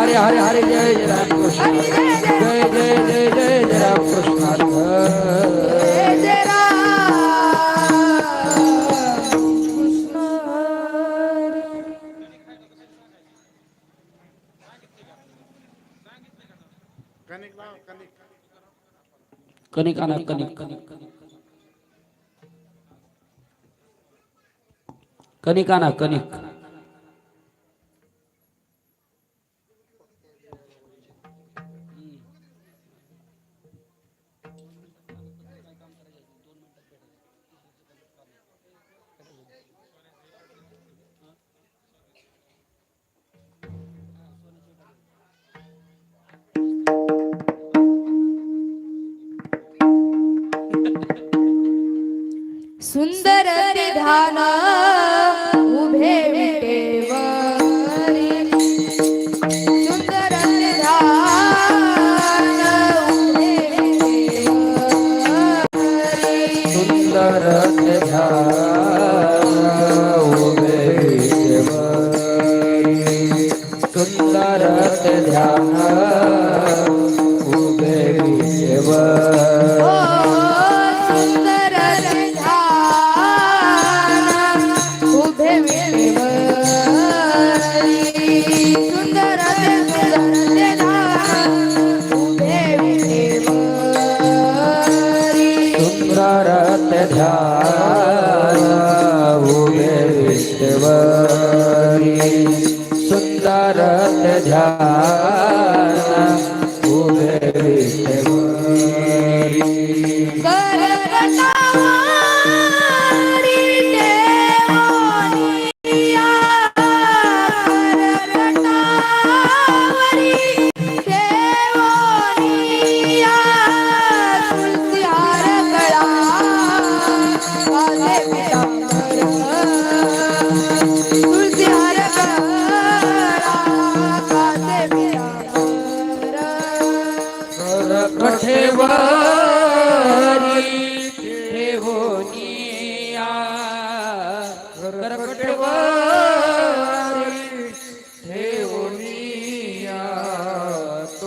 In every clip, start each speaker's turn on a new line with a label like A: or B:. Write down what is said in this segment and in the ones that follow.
A: हरे हरे हरे जय जय कृष्ण जय जय जय जय जय कृष्ण कनिक आणा कनिक कनिक कनिक
B: आणा कनिक ध्यान उभे विटेवरी सुंदर ध्यान उभे विटेवरी
A: सुंदर ध्यान उभे विटेवरी सुंदर ध्यान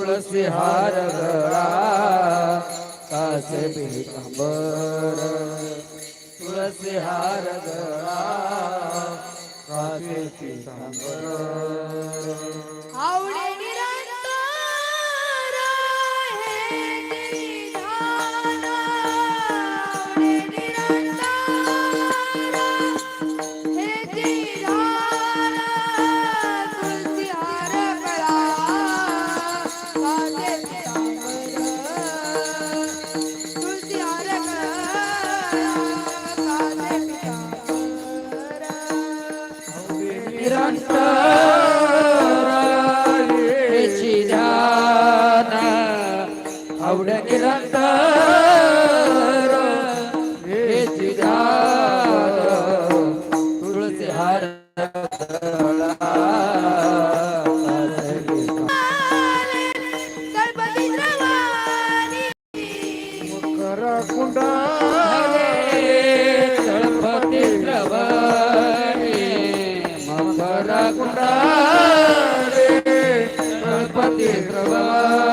A: तुळसी हार गळा कासे पिंबर तुळसी हार गळा कासे पिंबर
B: आवडे Aura Kiran Allah.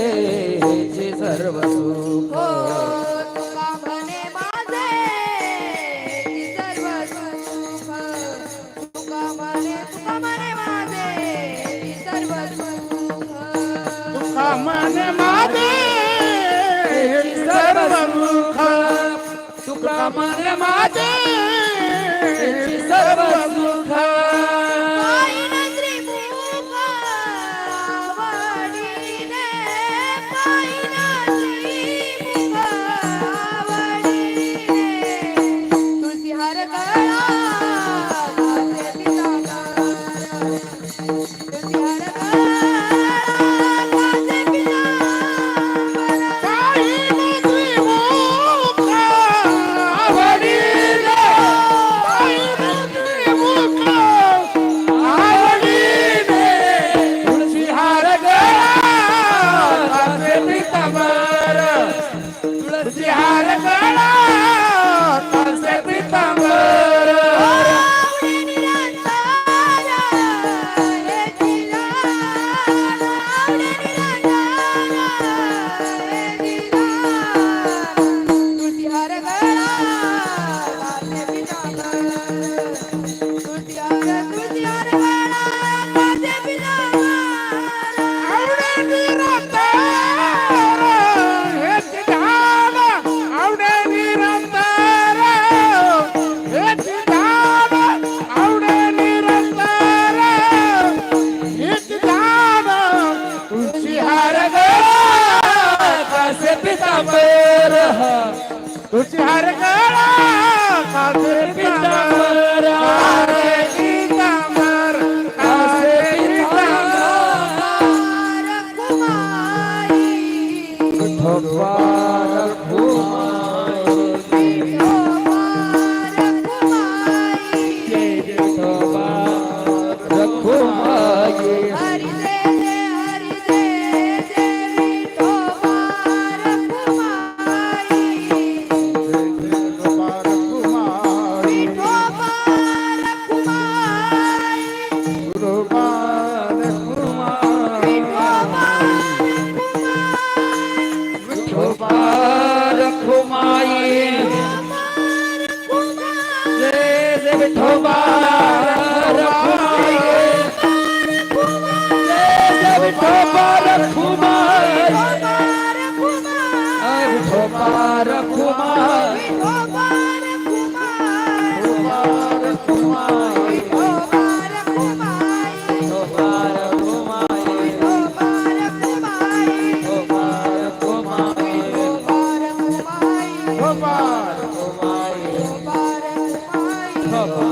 B: I'm madre mía.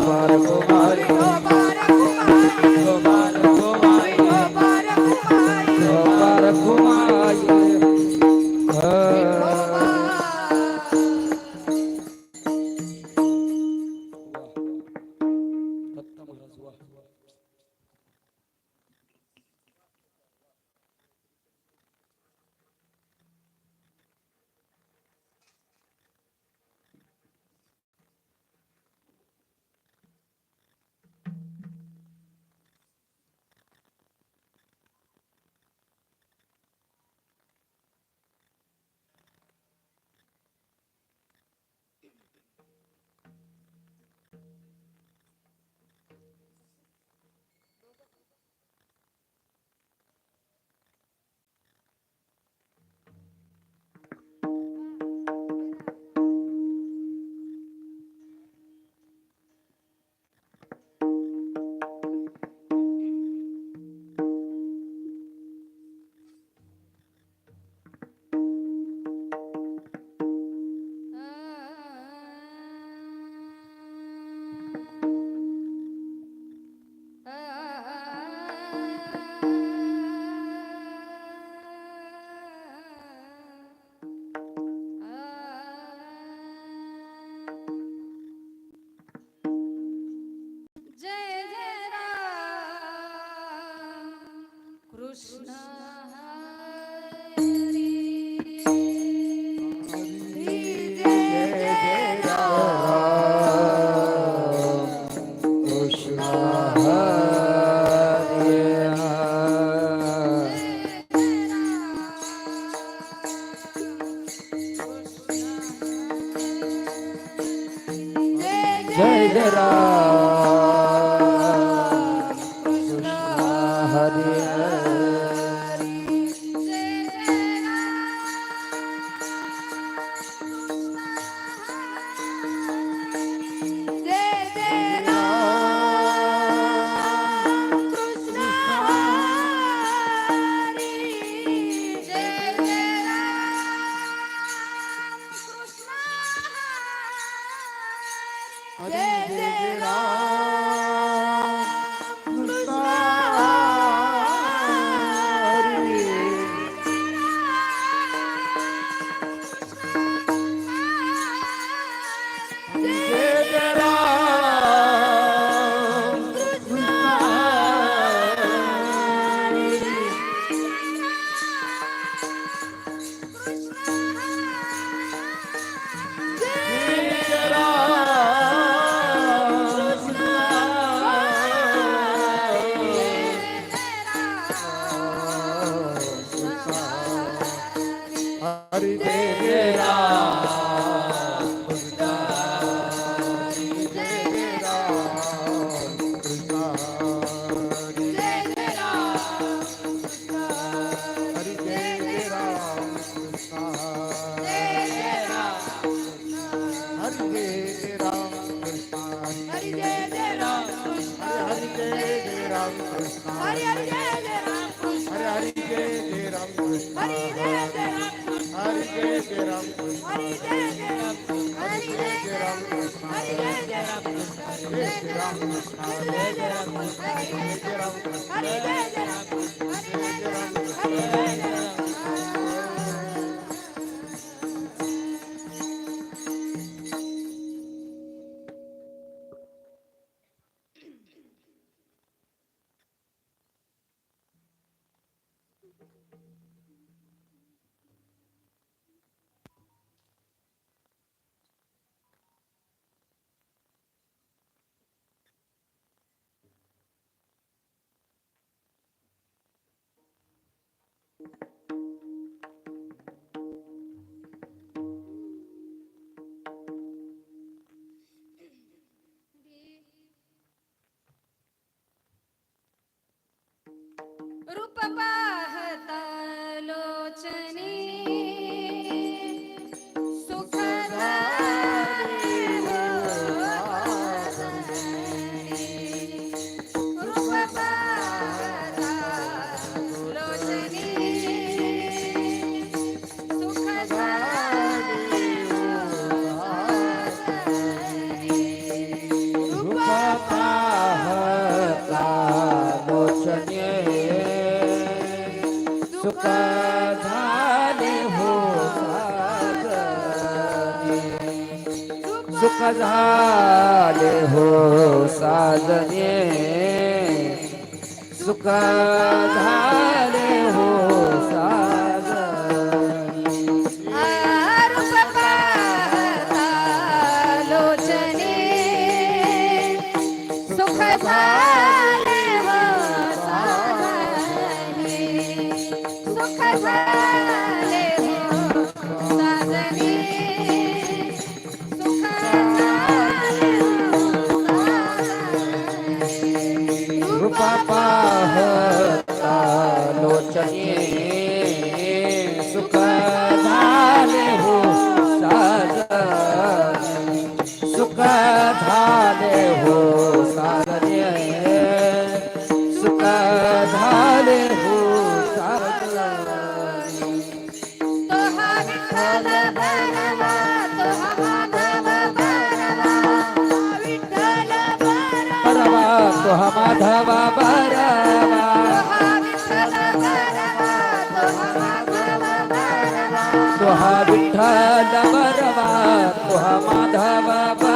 A: পারবো જય જય રામ.
B: 감사합니다. Arrivederci. सुख
A: झाले हो सुख झाले
B: हो साधने सुख झाले हा
A: विठ्ठल बरवा तुहा माधवा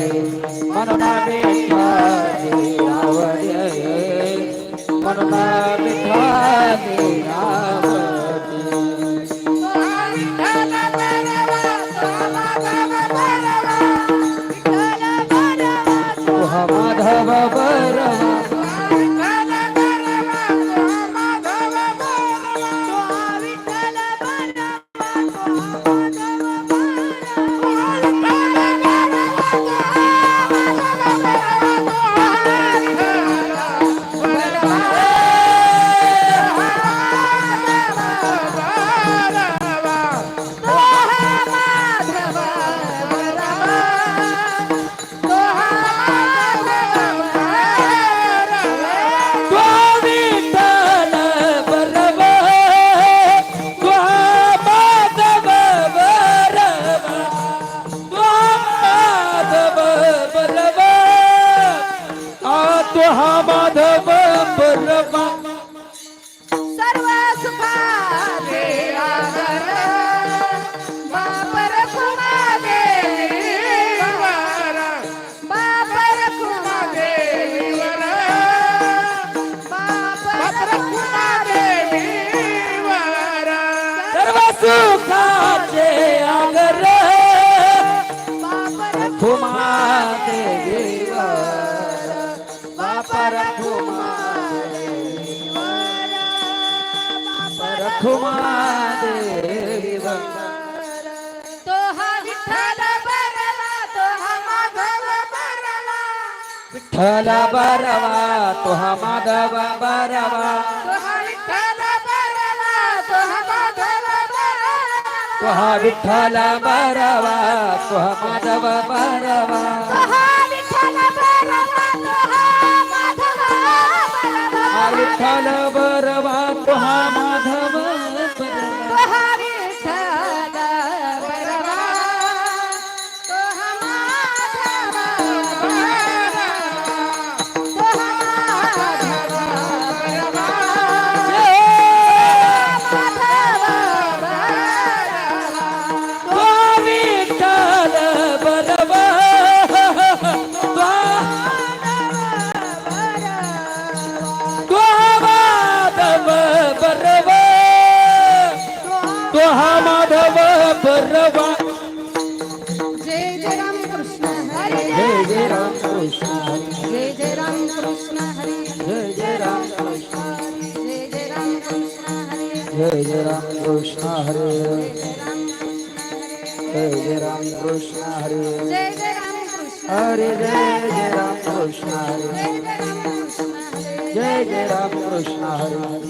A: મનોના દેશ
B: આવડે મનોના विठ्ठल
A: बरवा तुहा माधव बरवा।
B: तो विठ्ठल
A: तुहा विठ्ठल बरवा तुहा माधव बरवा।
B: विठ्ठल
A: विठ्ठल बरवा तुहा माधव तुहा माधव बरवा
B: जय जय राम कृष्ण हरी
A: जय जय राम कृष्ण हरी
B: जय जय राम कृष्ण हरी
A: जय जय राम कृष्ण जय जय राम कृष्ण हरी
B: जय जय राम कृष्ण
A: हरे जय जय राम कृष्ण हरे
B: जय जय राम कृष्ण हरे
A: जय जय राम कृष्ण हरे
B: जय जय राम कृष्ण हरी